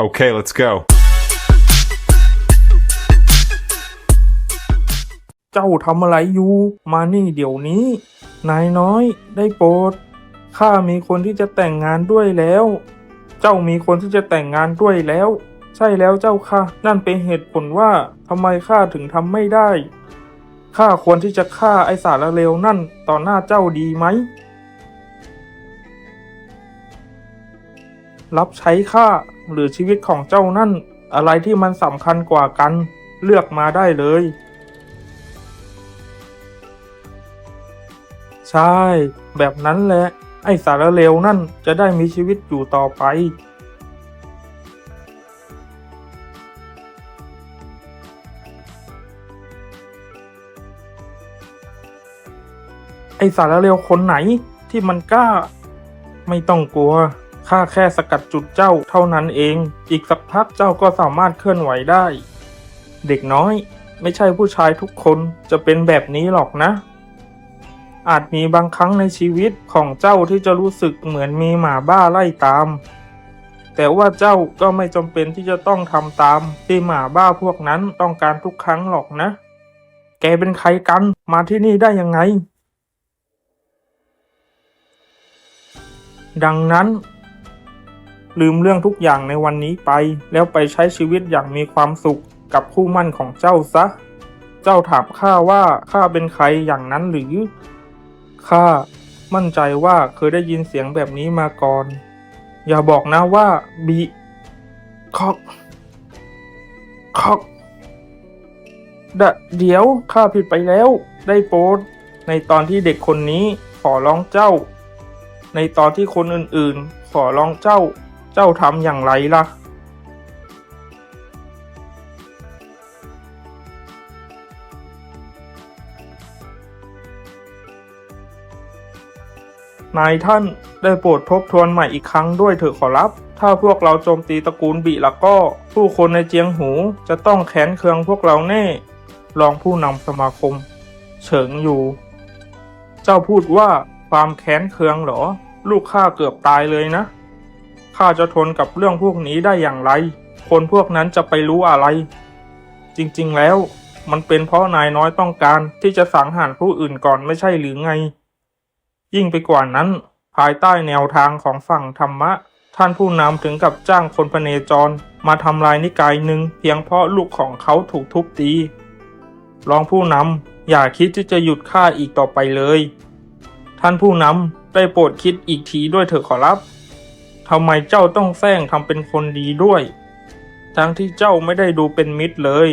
Okay, let's go. เจ้าทำอะไรอยู่ มานี่เดี๋ยวนี้ นายน้อยได้โปรด ข้ามีคนที่จะแต่งงานด้วยแล้ว เจ้ามีคนที่จะแต่งงานด้วยแล้ว ใช่แล้วเจ้าค่ะ นั่นเป็นเหตุผลว่าทำไมข้าถึงทำไม่ได้ ข้าควรที่จะฆ่าไอสารเลวนั่นต่อหน้าเจ้าดีไหม รับใช้ข้า หรือชีวิตของเจ้านั่น อะไรที่มันสำคัญกว่ากัน เลือกมาได้เลย ใช่ แบบนั้นแหละ ไอสารเลวนั่นจะได้มีชีวิตอยู่ต่อไป ไอสารเลวคนไหนที่มันกล้า ไม่ต้องกลัว ข้าแค่สกัดจุดเจ้าเท่านั้นเอง อีกสักพักเจ้าก็สามารถเคลื่อนไหวได้ เด็กน้อย ไม่ใช่ผู้ชายทุกคนจะเป็นแบบนี้หรอกนะ อาจมีบางครั้งในชีวิตของเจ้าที่จะรู้สึกเหมือนมีหมาบ้าไล่ตาม แต่ว่าเจ้าก็ไม่จำเป็นที่จะต้องทำตาม ที่หมาบ้าพวกนั้นต้องการทุกครั้งหรอกนะ แกเป็นใครกันมาที่นี่ได้ยังไง ดังนั้น ลืมเรื่องทุกอย่างในวันนี้ไป แล้วไปใช้ชีวิตอย่างมีความสุขกับคู่มั่นของเจ้าซะ เจ้าถามข้าว่าข้าเป็นใครอย่างนั้นหรือข้ามั่นใจว่าเคยได้ยินเสียงแบบนี้มาก่อน อย่าบอกนะว่าบีคอกคอกดเดี๋ยวข้าผิดไปแล้ว ได้โปรดในตอนที่เด็กคนนี้ขอร้องเจ้า ในตอนที่คนอื่นๆ ขอร้องเจ้า จ้าทำอย่างไรล่ะ นายท่านได้โปรดทบทวนใหม่อีกครั้งด้วยเถอะขอรับ ถ้าพวกเราโจมตีตระกูลบิแล้วก็ ผู้คนในเจียงหูจะต้องแค้นเคืองพวกเราแน่ รองผู้นำสมาคม เฉิงอยู่ เจ้าพูดว่าความแค้นเคืองเหรอ ลูกข้าเกือบตายเลยนะ ข้าจะทนกับเรื่องพวกนี้ได้อย่างไร คนพวกนั้นจะไปรู้อะไร จริงๆแล้ว มันเป็นเพราะนายน้อยต้องการที่จะสังหารผู้อื่นก่อนไม่ใช่หรือไง ยิ่งไปกว่านั้น ภายใต้แนวทางของฝั่งธรรมะ ท่านผู้นำถึงกับจ้างคนพเนจร มาทำลายนิกายหนึ่งเพียงเพราะลูกของเขาถูกทุบตีรองผู้นำอย่าคิดที่จะหยุดฆ่าอีกต่อไปเลย ท่านผู้นำได้โปรดคิดอีกทีด้วยเถอะขอรับ ทำไมเจ้าต้องแซงทำเป็นคนดีด้วย ทั้งที่เจ้าไม่ได้ดูเป็นมิตรเลย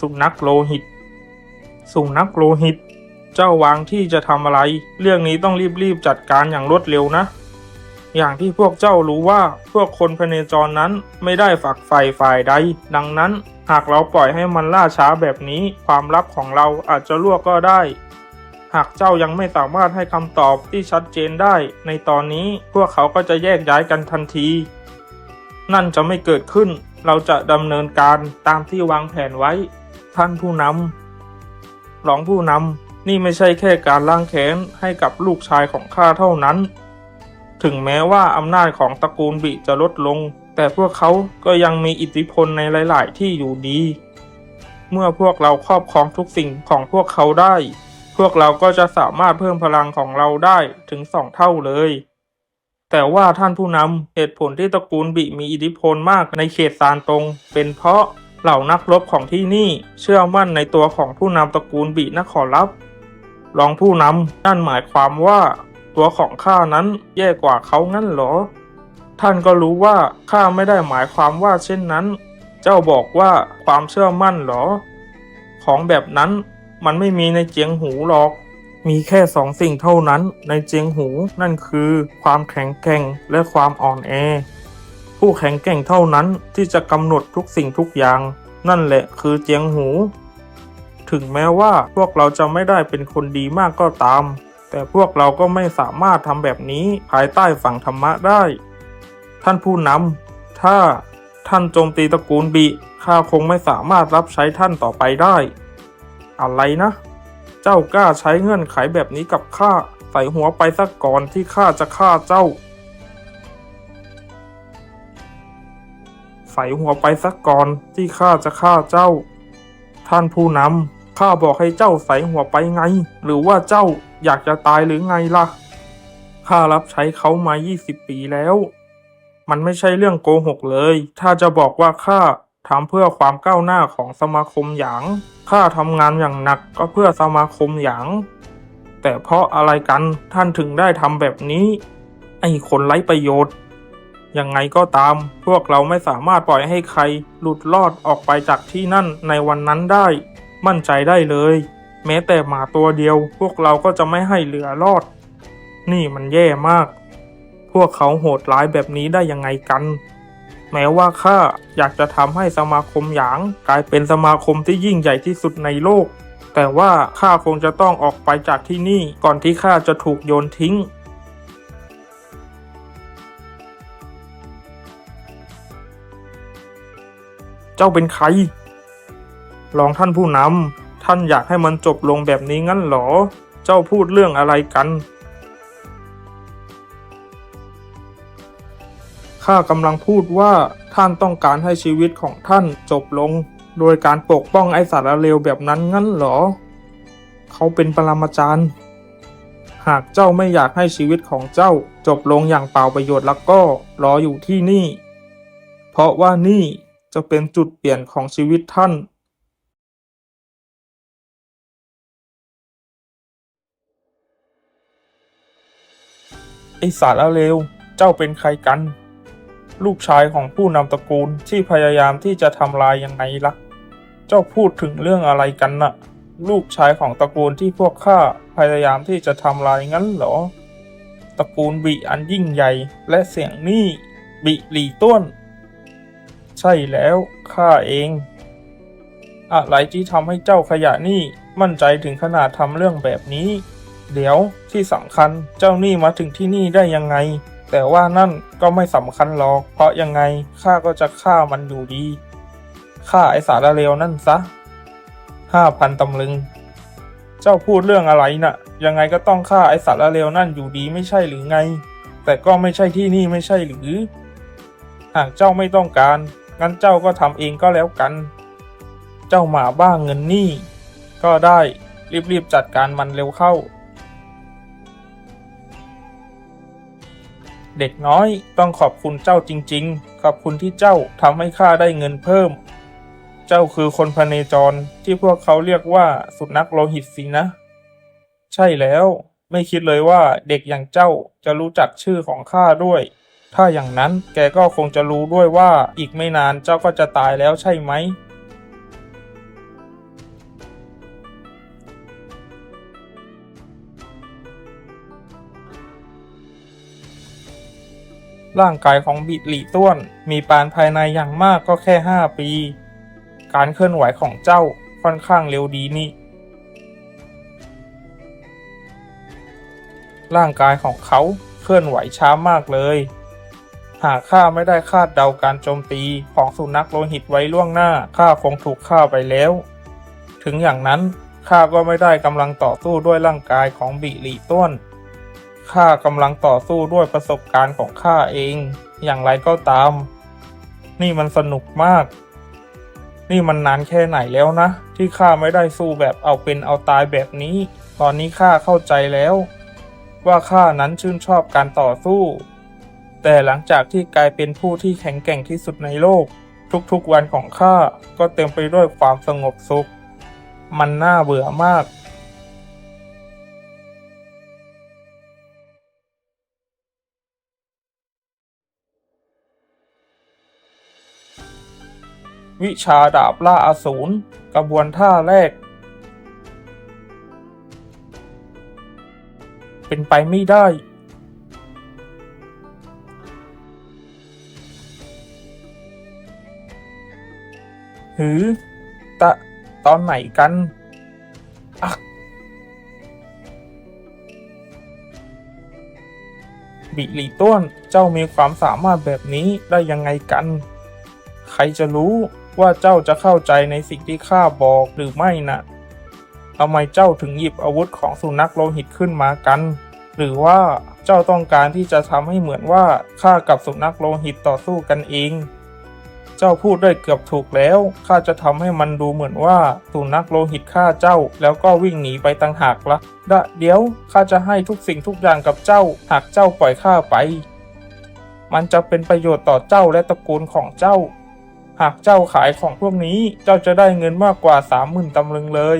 สุนัขโลหิต สุนัขโลหิต เจ้าวางที่จะทำอะไร เรื่องนี้ต้องรีบๆจัดการอย่างรวดเร็วนะ อย่างที่พวกเจ้ารู้ว่าพวกคนพเนจรนั้นไม่ได้ฝักใฝ่ฝ่ายใด ดังนั้นหากเราปล่อยให้มันล่าช้าแบบนี้ ความลับของเราอาจจะรั่วก็ได้ หากเจ้ายังไม่สามารถให้คำตอบที่ชัดเจนได้ ในตอนนี้พวกเขาก็จะแยกย้ายกันทันที นั่นจะไม่เกิดขึ้น เราจะดำเนินการตามที่วางแผนไว้ ท่านผู้นำรองผู้นำนี่ไม่ใช่แค่การล้างแค้นให้กับลูกชายของข้าเท่านั้น ถึงแม้ว่าอำนาจของตระกูลบิจะลดลง แต่พวกเขาก็ยังมีอิทธิพลในหลาย ๆ ที่อยู่ดี เมื่อพวกเราครอบครองทุกสิ่งของพวกเขาได้ พวกเราก็จะสามารถเพิ่มพลังของเราได้ถึงสองเท่าเลย แต่ว่าท่านผู้นำเหตุผลที่ตระกูลบิมีอิทธิพลมากในเขตซานตง เป็นเพราะเหล่านักรบของที่นี่เชื่อมั่นในตัวของผู้นำตระกูลบินะขอรับรองผู้นำนั่นหมายความว่าตัวของข้านั้นแย่กว่าเขางั้นหรอ ท่านก็รู้ว่าข้าไม่ได้หมายความว่าเช่นนั้น เจ้าบอกว่าความเชื่อมั่นหรอ ของแบบนั้น มันไม่มีในเจียงหูหรอก มีแค่สองสิ่งเท่านั้นในเจียงหูนั่นคือความแข็งแกร่งและความอ่อนแอ ผู้แข็งแกร่งเท่านั้นที่จะกำหนดทุกสิ่งทุกอย่าง นั่นแหละคือเจียงหู ถึงแม้ว่าพวกเราจะไม่ได้เป็นคนดีมากก็ตาม แต่พวกเราก็ไม่สามารถทำแบบนี้ภายใต้ฝั่งธรรมะได้ ท่านผู้นำถ้าท่านโจมตีตระกูลบิข้าคงไม่สามารถรับใช้ท่านต่อไปได้ อะไรนะ เจ้ากล้าใช้เงื่อนไขแบบนี้กับข้าใส่หัวไปซะก่อนที่ข้าจะฆ่าเจ้าฝส่หัวไปสักก่อนที่ข้าจะฆ่าเจ้า ท่านผู้นำข้าบอกให้เจ้าใส่หัวไปไง หรือว่าเจ้าอยากจะตายหรือไงล่ะข้ารับใช้เขามา 20 ปีแล้ว มันไม่ใช่เรื่องโกหกเลย ถ้าจะบอกว่าข้า ทำเพื่อความก้าวหน้าของสมาคมหยาง ข้าทำงานอย่างหนักก็เพื่อสมาคมหยาง แต่เพราะอะไรกันท่านถึงได้ทำแบบนี้ ไอ้คนไร้ประโยชน์ ยังไงก็ตาม พวกเราไม่สามารถปล่อยให้ใครหลุดรอดออกไปจากที่นั่นในวันนั้นได้ มั่นใจได้เลย แม้แต่หมาตัวเดียว พวกเราก็จะไม่ให้เหลือรอด นี่มันแย่มาก พวกเขาโหดร้ายแบบนี้ได้ยังไงกัน แม้ว่าข้าอยากจะทำให้สมาคมหยาง กลายเป็นสมาคมที่ยิ่งใหญ่ที่สุดในโลก แต่ว่าข้าคงจะต้องออกไปจากที่นี่ก่อนที่ข้าจะถูกโยนทิ้ง เจ้าเป็นใครลองท่านผู้นำท่านอยากให้มันจบลงแบบนี้งั้นหรอ เจ้าพูดเรื่องอะไรกัน ข้ากำลังพูดว่าท่านต้องการให้ชีวิตของท่านจบลง โดยการปกป้องไอสารเลวแบบนั้นงั้นเหรอ เขาเป็นปรมาจารย์ หากเจ้าไม่อยากให้ชีวิตของเจ้าจบลงอย่างเปล่าประโยชน์แล้วก็รออยู่ที่นี่ เพราะว่านี่จะเป็นจุดเปลี่ยนของชีวิตท่านไอสารเลว เจ้าเป็นใครกัน ลูกชายของผู้นำตระกูลที่พยายามที่จะทำลายยังไงล่ะ เจ้าพูดถึงเรื่องอะไรกันน่ะ ลูกชายของตระกูลที่พวกข้าพยายามที่จะทำลายงั้นเหรอ ตระกูลบิอันยิ่งใหญ่และเสียงนี่บิหลีต้วน ใช่แล้วข้าเอง อะไรที่ทำให้เจ้าขยะนี่มั่นใจถึงขนาดทำเรื่องแบบนี้ เดี๋ยวที่สำคัญเจ้านี่มาถึงที่นี่ได้ยังไง แต่ว่านั่นก็ไม่สำคัญหรอก เพราะยังไงข้าก็จะฆ่ามันอยู่ดีฆ่าไอสารเลวนั่นซะห้าพันตำลึง เจ้าพูดเรื่องอะไรน่ะ ยังไงก็ต้องฆ่าไอสารเลวนั่นอยู่ดีไม่ใช่หรือไง แต่ก็ไม่ใช่ที่นี่ไม่ใช่หรือ หากเจ้าไม่ต้องการ งั้นเจ้าก็ทำเองก็แล้วกัน เจ้าหมาบ้าเงินนี่ ก็ได้รีบๆจัดการมันเร็วเข้า เด็กน้อย ต้องขอบคุณเจ้าจริง ๆ ขอบคุณที่เจ้าทำให้ข้าได้เงินเพิ่ม เจ้าคือคนพเนจรที่พวกเขาเรียกว่าสุนัขโลหิตสินะ ใช่แล้ว ไม่คิดเลยว่าเด็กอย่างเจ้าจะรู้จักชื่อของข้าด้วย ถ้าอย่างนั้นแกก็คงจะรู้ด้วยว่าอีกไม่นานเจ้าก็จะตายแล้วใช่ไหม ร่างกายของบิดหลีต้วน มีปานภายในอย่างมากก็แค่ห้าปี การเคลื่อนไหวของเจ้าค่อนข้างเร็วดีนี่ ร่างกายของเขาเคลื่อนไหวช้ามากเลย หากข้าไม่ได้คาดเดาการโจมตีของสุนัขโลหิตไว้ล่วงหน้าข้าคงถูกฆ่าไปแล้ว ถึงอย่างนั้นข้าก็ไม่ได้กำลังต่อสู้ด้วยร่างกายของบิหลีต้วน ข้ากำลังต่อสู้ด้วยประสบการณ์ของข้าเอง อย่างไรก็ตาม นี่มันสนุกมาก นี่มันนานแค่ไหนแล้วนะ ที่ข้าไม่ได้สู้แบบเอาเป็นเอาตายแบบนี้ ตอนนี้ข้าเข้าใจแล้ว ว่าข้านั้นชื่นชอบการต่อสู้ แต่หลังจากที่กลายเป็นผู้ที่แข็งแกร่งที่สุดในโลก ทุกๆวันของข้าก็เต็มไปด้วยความสงบสุข มันน่าเบื่อมาก วิชาดาบล่าอสูรกระบวนท่าแรก เป็นไปไม่ได้ หือ ตะ ตอนไหนกันอะบิลีต้วน เจ้ามีความสามารถแบบนี้ได้ยังไงกัน ใครจะรู้ ว่าเจ้าจะเข้าใจในสิ่งที่ข้าบอกหรือไม่นะ่ะทำไมเจ้าถึงหยิบอาวุธของสุนัขโลหิตขึ้นมากัน หรือว่าเจ้าต้องการที่จะทำให้เหมือนว่าข้ากับสุนัขโลหิตต่อสู้กันเอง เจ้าพูดได้เกือบถูกแล้วข้าจะทำให้มันดูเหมือนว่าสุนัขโลหิตฆ่าเจ้า แล้วก็วิ่งหนีไปต่างหากละดะเดี๋ยวข้าจะให้ทุกสิ่งทุกอย่างกับเจ้า หากเจ้าปล่อยข้าไป มันจะเป็นประโยชน์ต่อเจ้าและตระกูลของเจ้า หากเจ้าขายของพวกนี้เจ้าจะได้เงินมากกว่าสามหมื่นตำลึงเลย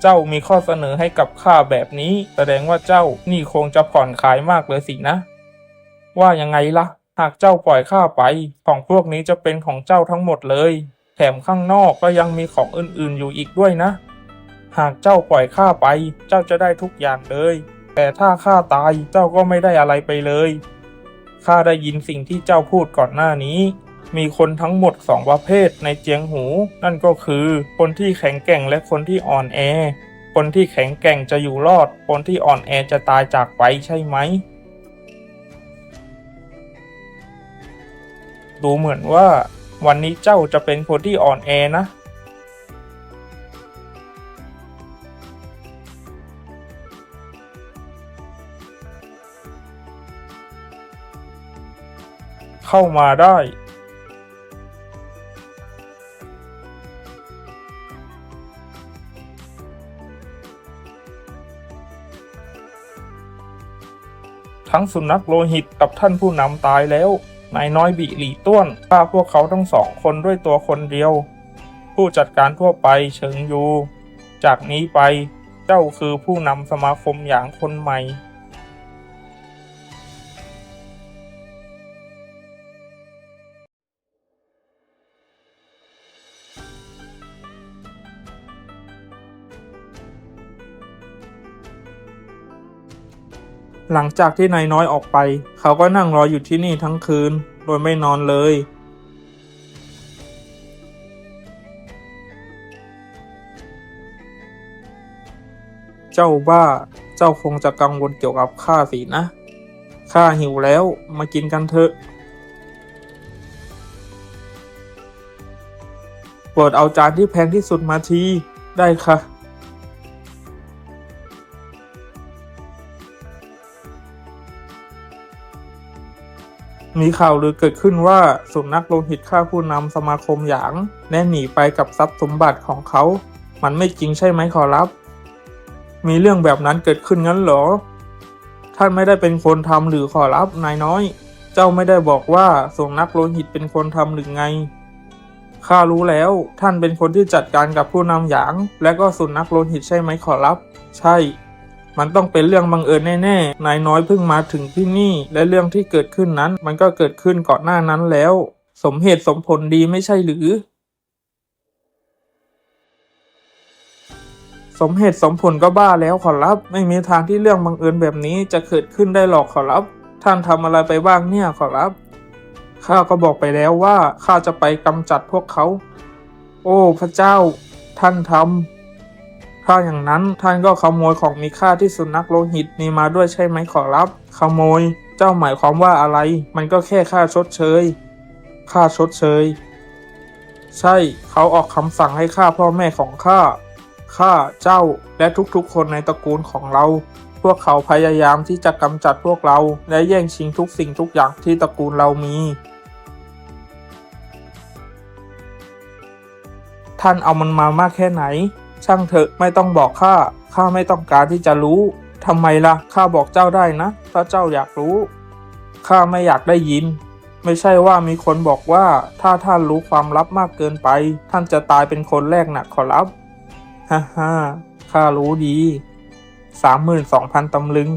เจ้ามีข้อเสนอให้กับข้าแบบนี้ แสดงว่าเจ้านี่คงจะผ่อนขายมากเลยสินะ ว่ายังไงล่ะ หากเจ้าปล่อยข้าไป ของพวกนี้จะเป็นของเจ้าทั้งหมดเลย แถมข้างนอกก็ยังมีของอื่นๆอยู่อีกด้วยนะ หากเจ้าปล่อยข้าไป เจ้าจะได้ทุกอย่างเลย แต่ถ้าข้าตายเจ้าก็ไม่ได้อะไรไปเลยข้าได้ยินสิ่งที่เจ้าพูดก่อนหน้านี้ มีคนทั้งหมดสองประเภทในเจียงหู นั่นก็คือคนที่แข็งแกร่งและคนที่อ่อนแอ คนที่แข็งแกร่งจะอยู่รอด คนที่อ่อนแอจะตายจากไปใช่ไหม ดูเหมือนว่า วันนี้เจ้าจะเป็นคนที่อ่อนแอนะเข้ามาได้ ทั้งสุนัขโลหิตกับท่านผู้นำตายแล้ว นายน้อยบิหลีต้วนฆ่าพวกเขาทั้งสองคนด้วยตัวคนเดียว ผู้จัดการทั่วไปเฉิงยู จากนี้ไปเจ้าคือผู้นำสมาคมอย่างคนใหม่ หลังจากที่นายน้อยออกไป เขาก็นั่งรออยู่ที่นี่ทั้งคืน โดยไม่นอนเลย เจ้าบ้า เจ้าคงจะกังวลเกี่ยวกับข้าสินะ ข้าหิวแล้วมากินกันเถอะโปรดเอาจานที่แพงที่สุดมาที ได้ค่ะ มีข่าวลือเกิดขึ้นว่าสุนัขโลหิตฆ่าผู้นำสมาคมหยางและหนีไปกับทรัพย์สมบัติของเขา มันไม่จริงใช่ไหมขอรับ มีเรื่องแบบนั้นเกิดขึ้นงั้นเหรอ ท่านไม่ได้เป็นคนทำหรือขอรับนายน้อย เจ้าไม่ได้บอกว่าสุนัขโลหิตเป็นคนทำหรือไงข้ารู้แล้วท่านเป็นคนที่จัดการกับผู้นำหยาง และก็สุนัขโลหิตใช่ไหมขอรับ ใช่ มันต้องเป็นเรื่องบังเอิญแน่ๆ นายน้อยเพิ่งมาถึงที่นี่ และเรื่องที่เกิดขึ้นนั้น มันก็เกิดขึ้นก่อนหน้านั้นแล้ว สมเหตุสมผลดีไม่ใช่หรือ สมเหตุสมผลก็บ้าแล้วขอรับ ไม่มีทางที่เรื่องบังเอิญแบบนี้จะเกิดขึ้นได้หรอกขอรับ ท่านทำอะไรไปบ้างเนี่ยขอรับข้าก็บอกไปแล้วว่าข้าจะไปกำจัดพวกเขา โอ้พระเจ้า ท่านทำ ถ้าอย่างนั้นท่านก็ขโมยของมีค่าที่สุนัขโลหิตนี้มาด้วยใช่ไหมขอรับ ขโมย เจ้าหมายความว่าอะไร มันก็แค่ค่าชดเชย ค่าชดเชย ใช่ เขาออกคำสั่งให้ฆ่าพ่อแม่ของข้า ข้า เจ้า และทุกๆ คนในตระกูลของเรา พวกเขาพยายามที่จะกำจัดพวกเรา และแย่งชิงทุกสิ่งทุกอย่างที่ตระกูลเรามีท่านเอามันมามากแค่ไหน ช่างเถอะไม่ต้องบอกข้าข้าไม่ต้องการที่จะรู้ทำไมล่ะข้าบอกเจ้าได้นะ ถ้าเจ้าอยากรู้ข้าไม่อยากได้ยิน ไม่ใช่ว่ามีคนบอกว่าถ้าท่านรู้ความลับมากเกินไป ท่านจะตายเป็นคนแรกหนักขอรับฮ่าฮ่าข้ารู้ดีสามหมื่นสองพันตำลึง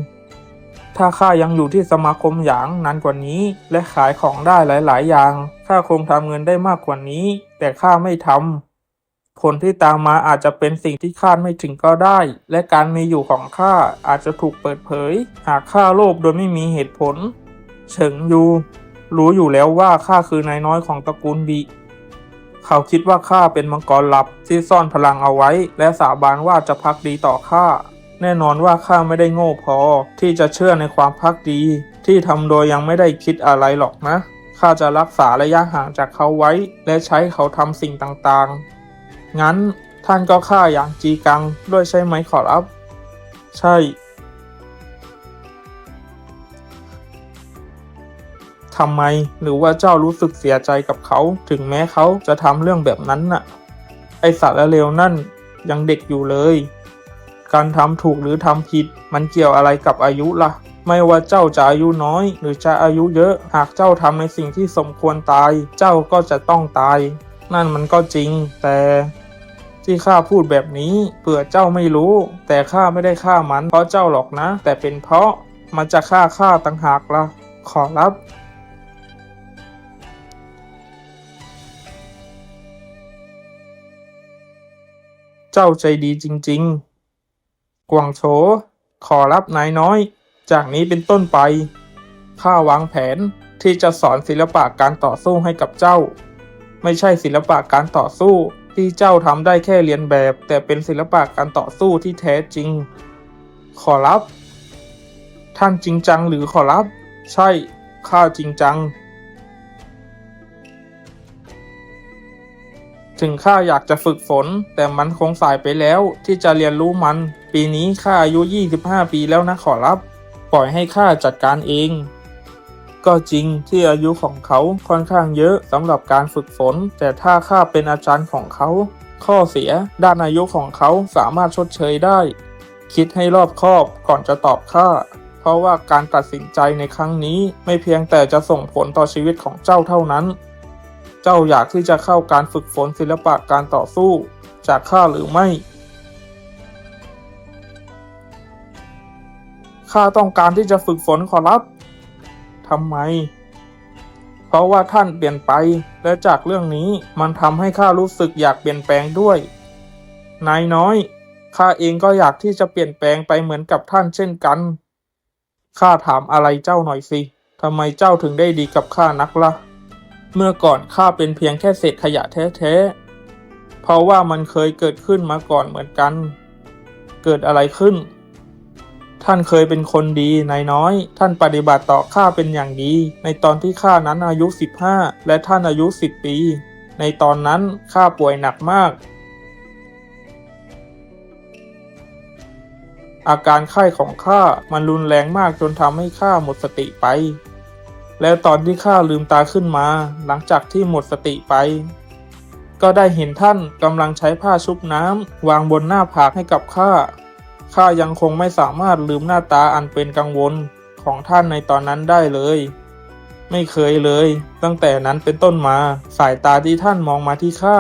ถ้าข้ายังอยู่ที่สมาคมหยางนานกว่านี้ และขายของได้หลาย ๆ อย่างข้าคงทำเงินได้มากกว่านี้ แต่ข้าไม่ทำ ผลที่ตามมาอาจจะเป็นสิ่งที่คาดไม่ถึงก็ได้ และการมีอยู่ของข้าอาจจะถูกเปิดเผย หากข้าโลภโดยไม่มีเหตุผล เฉิงยู รู้อยู่แล้วว่าข้าคือนายน้อยของตระกูลบีเขาคิดว่าข้าเป็นมังกรลับที่ซ่อนพลังเอาไว้ และสาบานว่าจะพักดีต่อข้าแน่นอนว่าข้าไม่ได้โง่พอ ที่จะเชื่อในความพักดี ที่ทำโดยยังไม่ได้คิดอะไรหรอกนะข้าจะรักษาระยะห่างจากเขาไว้ และใช้เขาทำสิ่งต่างๆ งั้นท่านก็ฆ่าอย่างจีกังด้วยใช่ไหมขอรับ ใช่ ทำไมหรือว่าเจ้ารู้สึกเสียใจกับเขา ถึงแม้เขาจะทำเรื่องแบบนั้นน่ะ ไอสัตว์ละเลวนั่นยังเด็กอยู่เลย การทำถูกหรือทำผิด มันเกี่ยวอะไรกับอายุล่ะ ไม่ว่าเจ้าจะอายุน้อย หรือจะอายุเยอะ หากเจ้าทำในสิ่งที่สมควรตาย เจ้าก็จะต้องตาย นั่นมันก็จริง แต่ที่ข้าพูดแบบนี้เผื่อเจ้าไม่รู้ แต่ข้าไม่ได้ฆ่ามันเพราะเจ้าหรอกนะ แต่เป็นเพราะมันจะฆ่าข้าต่างหากละ่ะ ขอรับเจ้าใจดีจริง ๆ กวางโฉขอรับนายน้อย จากนี้เป็นต้นไป ข้าวางแผนที่จะสอนศิลปะการต่อสู้ให้กับเจ้า ไม่ใช่ศิลปะการต่อสู้ ที่เจ้าทำได้แค่เรียนแบบ แต่เป็นศิลปะการต่อสู้ที่แท้จริง ขอรับ ท่านจริงจังหรือขอรับ ใช่ ข้าจริงจัง ถึงข้าอยากจะฝึกฝน แต่มันคงสายไปแล้วที่จะเรียนรู้มัน ปีนี้ข้าอายุ 25 ปีแล้วนะขอรับ ปล่อยให้ข้าจัดการเอง ก็จริงที่อายุของเขาค่อนข้างเยอะสำหรับการฝึกฝน แต่ถ้าข้าเป็นอาจารย์ของเขา ข้อเสียด้านอายุของเขาสามารถชดเชยได้ คิดให้รอบคอบก่อนจะตอบข้าเพราะว่าการตัดสินใจในครั้งนี้ไม่เพียงแต่จะส่งผลต่อชีวิตของเจ้าเท่านั้น เจ้าอยากที่จะเข้าการฝึกฝนศิลปะการต่อสู้ จากข้าหรือไม่ข้าต้องการที่จะฝึกฝนขอรับ ทำไม เพราะว่าท่านเปลี่ยนไป และจากเรื่องนี้มันทำให้ข้ารู้สึกอยากเปลี่ยนแปลงด้วย นายน้อย ข้าเองก็อยากที่จะเปลี่ยนแปลงไปเหมือนกับท่านเช่นกัน ข้าถามอะไรเจ้าหน่อยสิทำไมเจ้าถึงได้ดีกับข้านักละ่ะ เมื่อก่อนข้าเป็นเพียงแค่เศษขยะแท้ๆ เพราะว่ามันเคยเกิดขึ้นมาก่อนเหมือนกัน เกิดอะไรขึ้น ท่านเคยเป็นคนดีนายน้อย ท่านปฏิบัติต่อข้าเป็นอย่างดี ในตอนที่ข้านั้นอายุ 15 และท่านอายุ 10 ปี ในตอนนั้นข้าป่วยหนักมาก อาการไข้ของข้ามันรุนแรงมากจนทำให้ข้าหมดสติไป แล้วตอนที่ข้าลืมตาขึ้นมา หลังจากที่หมดสติไป ก็ได้เห็นท่านกำลังใช้ผ้าชุบน้ำวางบนหน้าผากให้กับข้า ข้ายังคงไม่สามารถลืมหน้าตาอันเป็นกังวลของท่านในตอนนั้นได้เลย ไม่เคยเลย ตั้งแต่นั้นเป็นต้นมา สายตาที่ท่านมองมาที่ข้า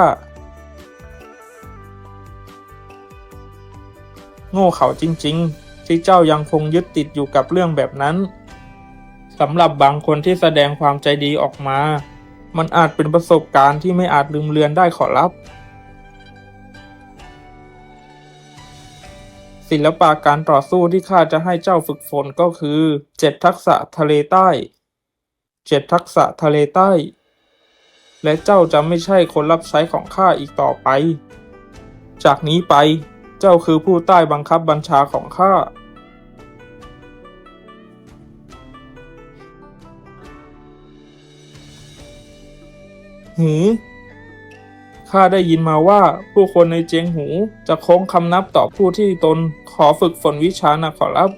โง่เขาจริง ๆ ที่เจ้ายังคงยึดติดอยู่กับเรื่องแบบนั้นสำหรับบางคนที่แสดงความใจดีออกมา มันอาจเป็นประสบการณ์ที่ไม่อาจลืมเลือนได้ขอรับ ศิลปะการต่อสู้ที่ข้าจะให้เจ้าฝึกฝนก็คือเจ็ดทักษะทะเลใต้เจ็ดทักษะทะเลใต้ และเจ้าจะไม่ใช่คนรับใช้ของข้าอีกต่อไป จากนี้ไปเจ้าคือผู้ใต้บังคับบัญชาของข้าหือ ข้าได้ยินมาว่าผู้คนในเจียงหูจะโค้งคำนับต่อผู้ที่ตนขอฝึกฝนวิชานะขอรับ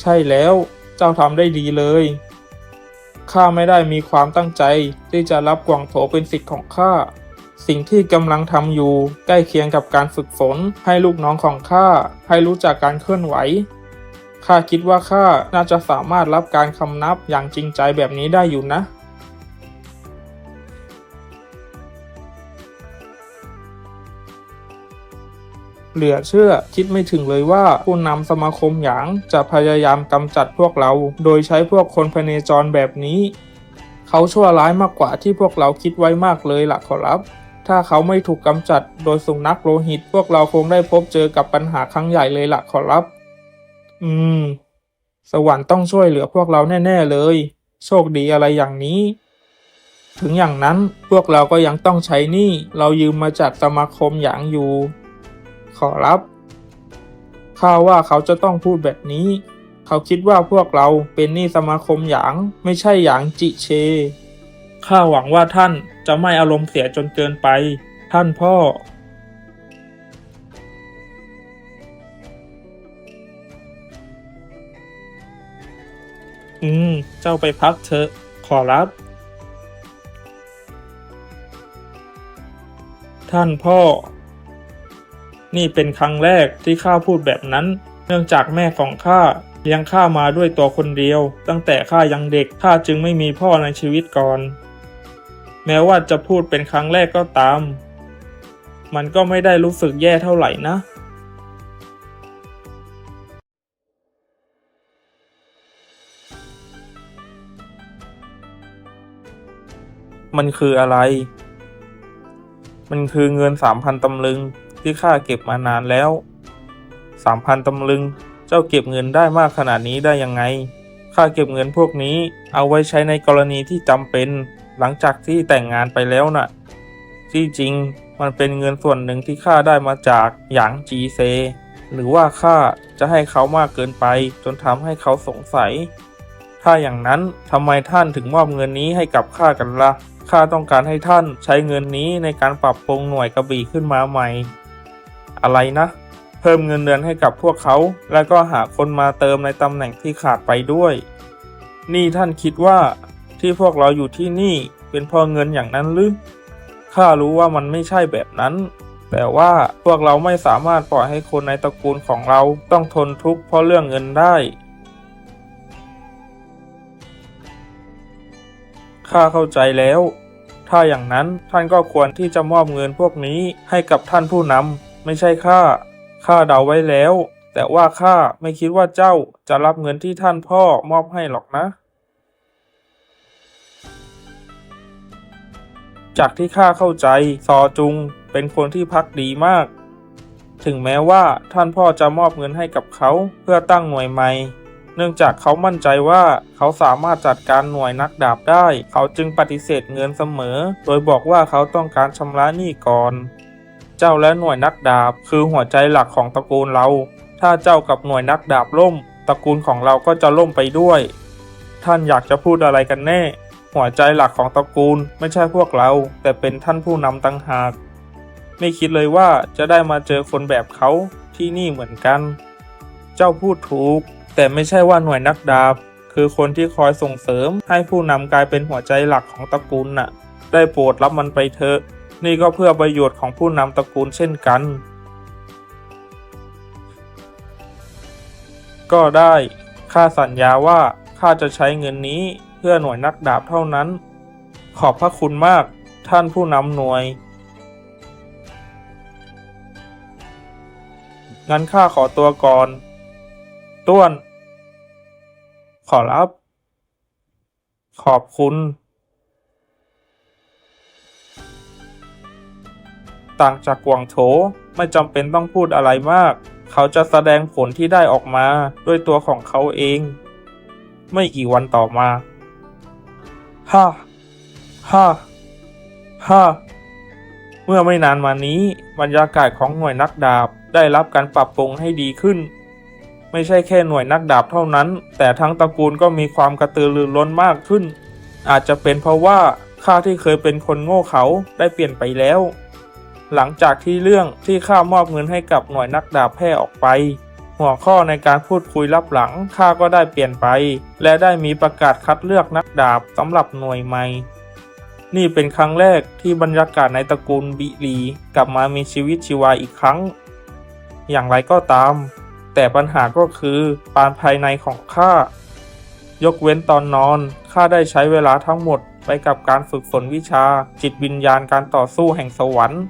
ใช่แล้ว เจ้าทำได้ดีเลย ข้าไม่ได้มีความตั้งใจที่จะรับกวางโถเป็นสิทธิ์ของข้า สิ่งที่กำลังทำอยู่ใกล้เคียงกับการฝึกฝนให้ลูกน้องของข้าให้รู้จักการเคลื่อนไหวข้าคิดว่าข้าน่าจะสามารถรับการคำนับอย่างจริงใจแบบนี้ได้อยู่นะ เหลือเชื่อคิดไม่ถึงเลยว่าผู้นำสมาคมหยางจะพยายามกำจัดพวกเรา โดยใช้พวกคนพเนจรแบบนี้ เขาชั่วร้ายมากกว่าที่พวกเราคิดไว้มากเลยล่ะขอรับ ถ้าเขาไม่ถูกกำจัดโดยสุนัขโลหิต พวกเราคงได้พบเจอกับปัญหาครั้งใหญ่เลยล่ะขอรับ อืม สวรรค์ต้องช่วยเหลือพวกเราแน่ ๆเลย โชคดีอะไรอย่างนี้ถึงอย่างนั้นพวกเราก็ยังต้องใช้หนี้เรายืมมาจากสมาคมหยางอยู่ อรับ ข้าว่าเขาจะต้องพูดแบบนี้ เขาคิดว่าพวกเราเป็นหนี้สมาคมหยาง ไม่ใช่หยางจิเช ข้าหวังว่าท่านจะไม่อารมณ์เสียจนเกินไป ท่านพ่อ อืม เจ้าไปพักเถอะ ขอรับท่านพ่อ นี่เป็นครั้งแรกที่ข้าพูดแบบนั้น เนื่องจากแม่ของข้าเลี้ยงข้ามาด้วยตัวคนเดียว ตั้งแต่ข้ายังเด็กข้าจึงไม่มีพ่อในชีวิตก่อน แม้ว่าจะพูดเป็นครั้งแรกก็ตาม มันก็ไม่ได้รู้สึกแย่เท่าไหร่นะมันคืออะไร มันคือเงินสามพันตำลึง ที่ข้าเก็บมานานแล้วสามพันตำลึง เจ้าเก็บเงินได้มากขนาดนี้ได้ยังไง ข้าเก็บเงินพวกนี้เอาไว้ใช้ในกรณีที่จำเป็น หลังจากที่แต่งงานไปแล้วน่ะ ที่จริงมันเป็นเงินส่วนหนึ่งที่ข้าได้มาจากหยางจีเซ หรือว่าข้าจะให้เขามากเกินไป จนทำให้เขาสงสัย ถ้าอย่างนั้นทำไมท่านถึงมอบเงินนี้ให้กับข้ากันละ่ะข้าต้องการให้ท่านใช้เงินนี้ในการปรับปรุงหน่วยกระบี่ขึ้นมาใหม่ อะไรนะ เพิ่มเงินเดือนให้กับพวกเขา แล้วก็หาคนมาเติมในตำแหน่งที่ขาดไปด้วย นี่ท่านคิดว่าที่พวกเราอยู่ที่นี่เป็นเพราะเงินอย่างนั้นหรือข้ารู้ว่ามันไม่ใช่แบบนั้น แต่ว่าพวกเราไม่สามารถปล่อยให้คนในตระกูลของเราต้องทนทุกข์เพราะเรื่องเงินได้ข้าเข้าใจแล้ว ถ้าอย่างนั้นท่านก็ควรที่จะมอบเงินพวกนี้ให้กับท่านผู้นำ ไม่ใช่ข้า ข้าเดาไว้แล้ว แต่ว่าข้าไม่คิดว่าเจ้าจะรับเงินที่ท่านพ่อมอบให้หรอกนะ จากที่ข้าเข้าใจซอจุงเป็นคนที่พักดีมาก ถึงแม้ว่าท่านพ่อจะมอบเงินให้กับเขาเพื่อตั้งหน่วยใหม่ เนื่องจากเขามั่นใจว่าเขาสามารถจัดการหน่วยนักดาบได้ เขาจึงปฏิเสธเงินเสมอ โดยบอกว่าเขาต้องการชำระหนี้ก่อน เจ้าและหน่วยนักดาบ คือหัวใจหลักของตระกูลเรา ถ้าเจ้ากับหน่วยนักดาบล่ม ตระกูลของเราก็จะล่มไปด้วย ท่านอยากจะพูดอะไรกันแน่ หัวใจหลักของตระกูลไม่ใช่พวกเรา แต่เป็นท่านผู้นำต่างหาก ไม่คิดเลยว่าจะได้มาเจอคนแบบเขาที่นี่เหมือนกัน เจ้าพูดถูก แต่ไม่ใช่ว่าหน่วยนักดาบ คือคนที่คอยส่งเสริมให้ผู้นำกลายเป็นหัวใจหลักของตระกูลน่ะ ได้โปรดรับมันไปเถอะ นี่ก็เพื่อประโยชน์ของผู้นำตระกูลเช่นกัน ก็ได้ข้าสัญญาว่าข้าจะใช้เงินนี้เพื่อหน่วยนักดาบเท่านั้น ขอบพระคุณมากท่านผู้นำหน่วย งั้นข้าขอตัวก่อน ต้วน ขอรับ ขอบคุณ ต่างจากกวางโถ ไม่จำเป็นต้องพูดอะไรมาก เขาจะแสดงผลที่ได้ออกมาด้วยตัวของเขาเอง ไม่กี่วันต่อมาฮ่าฮ่าฮ่าเมื่อไม่นานมานี้บรรยากาศของหน่วยนักดาบได้รับการปรับปรุงให้ดีขึ้น ไม่ใช่แค่หน่วยนักดาบเท่านั้น แต่ทั้งตระกูลก็มีความกระตือรือร้นมากขึ้น อาจจะเป็นเพราะว่าข้าที่เคยเป็นคนโง่เขาได้เปลี่ยนไปแล้ว หลังจากที่เรื่องที่ข้ามอบเงินให้กับหน่วยนักดาบแพร่ออกไป หัวข้อในการพูดคุยรับหลังข้าก็ได้เปลี่ยนไป และได้มีประกาศคัดเลือกนักดาบสำหรับหน่วยใหม่ นี่เป็นครั้งแรกที่บรรยากาศในตระกูลบิลีกลับมามีชีวิตชีวาอีกครั้ง อย่างไรก็ตาม แต่ปัญหาก็คือปานภายในของข้ายกเว้นตอนนอน ข้าได้ใช้เวลาทั้งหมดไปกับการฝึกฝนวิชา จิตวิญญาณการต่อสู้แห่งสวรรค์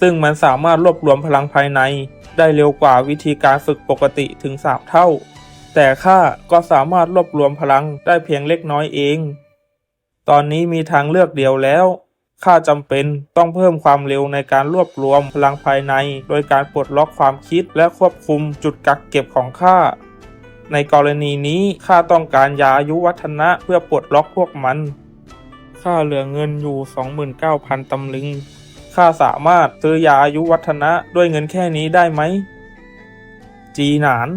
ซึ่งมันสามารถรวบรวมพลังภายใน ได้เร็วกว่าวิธีการฝึกปกติถึงสามเท่า แต่ข้าก็สามารถรวบรวมพลังได้เพียงเล็กน้อยเอง ตอนนี้มีทางเลือกเดียวแล้วข้าจำเป็นต้องเพิ่มความเร็วในการรวบรวมพลังภายใน โดยการปลดล็อกความคิดและควบคุมจุดกักเก็บของข้า ในกรณีนี้ข้าต้องการยาอายุวัฒนะเพื่อปลดล็อกพวกมัน ข้าเหลือเงินอยู่ 29,000 ตำลึง ข้าสามารถซื้อยาอายุวัฒนะด้วยเงินแค่นี้ได้ไหม จีหนาน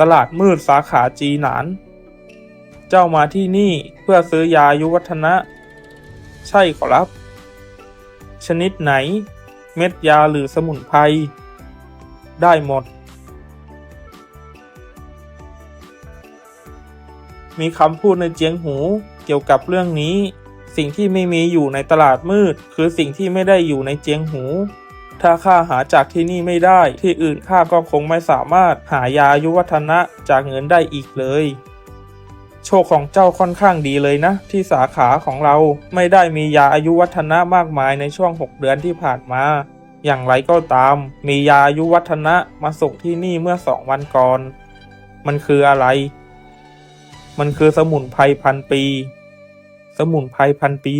ตลาดมืดสาขาจีหนาน เจ้ามาที่นี่เพื่อซื้อยาอายุวัฒนะ ใช่ขอรับ ชนิดไหน เม็ดยาหรือสมุนไพร ได้หมด มีคำพูดในเจียงหูเกี่ยวกับเรื่องนี้ สิ่งที่ไม่มีอยู่ในตลาดมืด คือสิ่งที่ไม่ได้อยู่ในเจียงหู ถ้าข้าหาจากที่นี่ไม่ได้ ที่อื่นข้าก็คงไม่สามารถหายายุวัฒนะจากเงินได้อีกเลย โชคของเจ้าค่อนข้างดีเลยนะ ที่สาขาของเราไม่ได้มียาอายุวัฒนะมากมายในช่วง 6 เดือนที่ผ่านมา อย่างไรก็ตาม มียาอายุวัฒนะมาส่งที่นี่เมื่อสองวันก่อน มันคืออะไร มันคือสมุนไพรพันปี สมุนไพรพันปี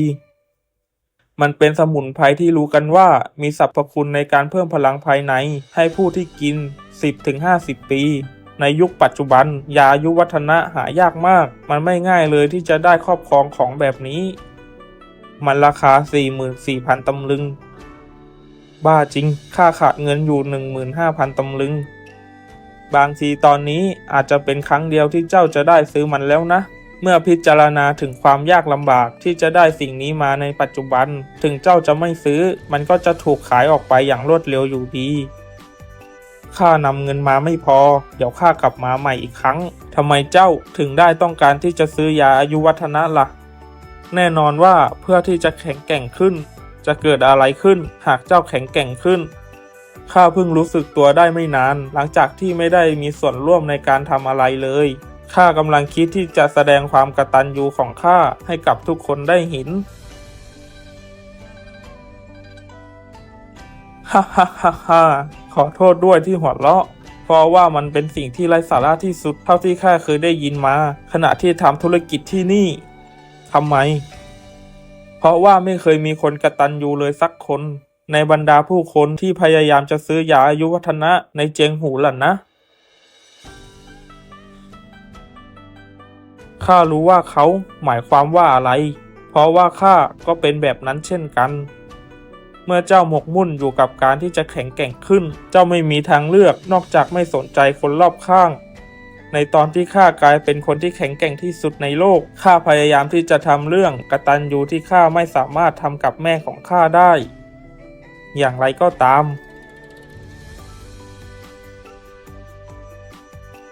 มันเป็นสมุนไพรที่รู้กันว่ามีสรรพคุณในการเพิ่มพลังภายในให้ผู้ที่กิน 10-50 ปี ในยุคปัจจุบันยาอายุวัฒนะหายากมาก มันไม่ง่ายเลยที่จะได้ครอบครองของแบบนี้ มันราคา 44,000 ตำลึง บ้าจริง ค่าขาดเงินอยู่ 15,000 ตำลึงบางทีตอนนี้อาจจะเป็นครั้งเดียวที่เจ้าจะได้ซื้อมันแล้วนะ เมื่อพิจารณาถึงความยากลำบากที่จะได้สิ่งนี้มาในปัจจุบัน ถึงเจ้าจะไม่ซื้อ มันก็จะถูกขายออกไปอย่างรวดเร็วอยู่ดีข้านำเงินมาไม่พอ เดี๋ยวข้ากลับมาใหม่อีกครั้งทำไมเจ้าถึงได้ต้องการที่จะซื้อยาอายุวัฒนะละ่ะ แน่นอนว่าเพื่อที่จะแข็งแกร่งขึ้น จะเกิดอะไรขึ้น หากเจ้าแข็งแกร่งขึ้นข้าเพิ่งรู้สึกตัวได้ไม่นาน หลังจากที่ไม่ได้มีส่วนร่วมในการทำอะไรเลย ข้ากำลังคิดที่จะแสดงความกตัญญูของข้าให้กับทุกคนได้เห็นฮ่าฮ่าฮ่าฮ่าขอโทษด้วยที่หัวเราะ เพราะว่ามันเป็นสิ่งที่ไร้สาระที่สุดเท่าที่ข้าเคยได้ยินมา ขณะที่ทำธุรกิจที่นี่ทำไม เพราะว่าไม่เคยมีคนกระตันยูเลยสักคน ในบรรดาผู้คนที่พยายามจะซื้อยาอายุวัฒนะในเจียงหูหล่ะนะ ข้ารู้ว่าเขาหมายความว่าอะไร เพราะว่าข้าก็เป็นแบบนั้นเช่นกัน เมื่อเจ้าหมกมุ่นอยู่กับการที่จะแข็งแกร่งขึ้น เจ้าไม่มีทางเลือกนอกจากไม่สนใจคนรอบข้าง ในตอนที่ข้ากลายเป็นคนที่แข็งแกร่งที่สุดในโลก ข้าพยายามที่จะทำเรื่องกระตัญญูที่ข้าไม่สามารถทำกับแม่ของข้าได้ อย่างไรก็ตาม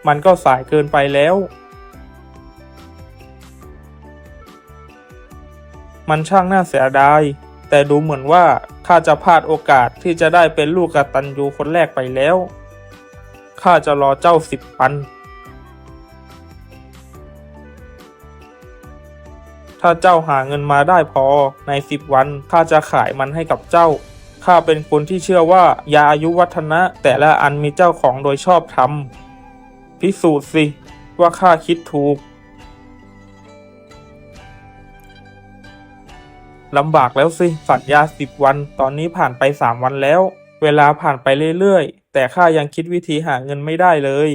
มันก็สายเกินไปแล้ว มันช่างน่าเสียดาย แต่ดูเหมือนว่าข้าจะพลาดโอกาสที่จะได้เป็นลูกกตัญญูคนแรกไปแล้ว ข้าจะรอเจ้าสิบปัน ถ้าเจ้าหาเงินมาได้พอในสิบวันข้าจะขายมันให้กับเจ้า ข้าเป็นคนที่เชื่อว่ายาอายุวัฒนะแต่ละอันมีเจ้าของโดยชอบธรรมพิสูจน์สิว่าข้าคิดถูก ลำบากแล้วสิ สัญญาสิบวัน ตอนนี้ผ่านไปสามวันแล้ว เวลาผ่านไปเรื่อยๆ แต่ข้ายังคิดวิธีหาเงินไม่ได้เลย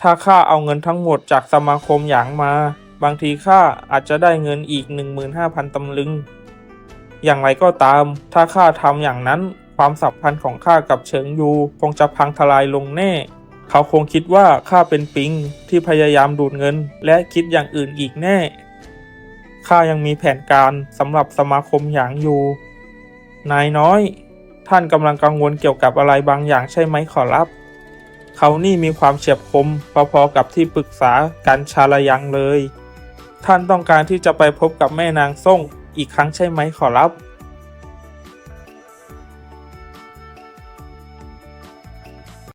ถ้าข้าเอาเงินทั้งหมดจากสมาคมหยางมา บางทีข้าอาจจะได้เงินอีก 15,000ตำลึง อย่างไรก็ตาม ถ้าข้าทำอย่างนั้น ความสัมพันธ์ของข้ากับเฉิงยู คงจะพังทลายลงแน่ เขาคงคิดว่าข้าเป็นปิงที่พยายามดูดเงิน และคิดอย่างอื่นอีกแน่ ข้ายังมีแผนการสำหรับสมาคมหยางอยู่ นายน้อย ท่านกำลังกังวลเกี่ยวกับอะไรบางอย่างใช่ไหมขอรับ เขานี่มีความเฉียบคมพอๆกับที่ปรึกษาการชาลยังเลย ท่านต้องการที่จะไปพบกับแม่นางส่งอีกครั้งใช่ไหมขอรับ